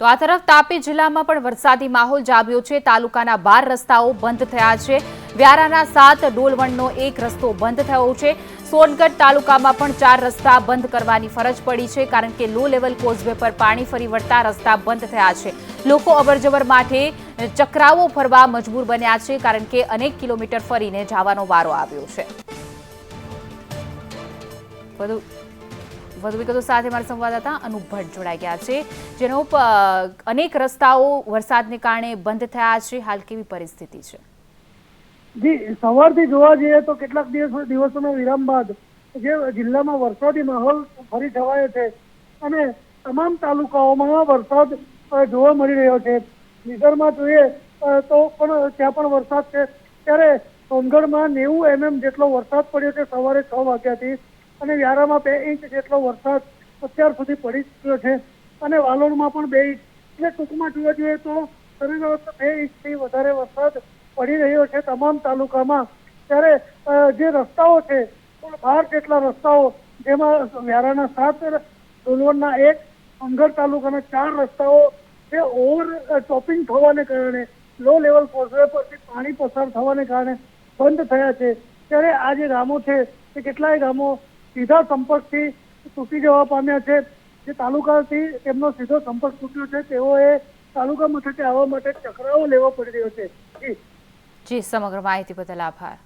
તો આ તરફ તાપી જિલ્લામાં પણ વરસાદી માહોલ જામ્યો છે. તાલુકાના બાર રસ્તાઓ બંધ થયા છે. વ્યારાના સાત, ડોલવણનો એક રસ્તો બંધ થયો છે. સોનગઢ તાલુકામાં પણ ચાર રસ્તા બંધ કરવાની ફરજ પડી છે, કારણ કે લો લેવલ કોઝવે પર પાણી ફરી વળતા રસ્તા બંધ થયા છે. લોકો અવરજવર માટે ચક્રાવો ફરવા મજબૂર બન્યા છે, કારણ કે અનેક કિલોમીટર ફરીને જવાનો વારો આવ્યો છે. વધુ વિગતો સાથે મારા સંવાદદાતા અનુપ ભટ્ટ જોડાઈ ગયા છે. જેનો અનેક રસ્તાઓ વરસાદને કારણે બંધ થયા છે. હાલ કેવી પરિસ્થિતિ છે? જી, સવારથી જોવા જઈએ તો કેટલાક દિવસ, દિવસોના વિરામ બાદ જે જિલ્લામાં વરસાદી માહોલ ફરી છવાયો છે અને તમામ તાલુકાઓમાં વરસાદ જોવા મળી રહ્યો છે. નિઝરમાં જોઈએ તો પણ ત્યાં પણ વરસાદ છે. ત્યારે સોનગઢમાં નેવું એમએમ જેટલો વરસાદ પડ્યો છે. સવારે છ વાગ્યાથી અને વ્યારામાં બે ઇંચ જેટલો વરસાદ અત્યાર સુધી પડી ચૂક્યો છે. અને વાલોડમાં પણ બે ઇંચ. એટલે ટૂંકમાં જોવા જોઈએ તો સરેરાશ બે ઇંચથી વધારે વરસાદ પડી રહ્યો છે તમામ તાલુકામાં. ત્યારે જે રસ્તાઓ છે, કુલ બાર જેટલા રસ્તાઓ, જેમાં વ્યારાના સાત ડોલવણના એક, અંગર તાલુકાના ચાર રસ્તાઓ જે ઓવર ટોપિંગ થવાને કારણે, લો લેવલ કોઝવે પરથી પાણી પસાર થવાને કારણે બંધ થયા છે. ત્યારે આ જે ગામો છે, તે કેટલાય ગામો સીધા સંપર્કથી તૂટી જવા પામ્યા છે. જે તાલુકાથી તેમનો સીધો સંપર્ક તૂટ્યો છે, તેઓએ તાલુકા મથકે આવવા માટે ચક્રાઓ લેવા પડી રહ્યો છે. જી, સમગ્ર માહિતી બદલ આભાર.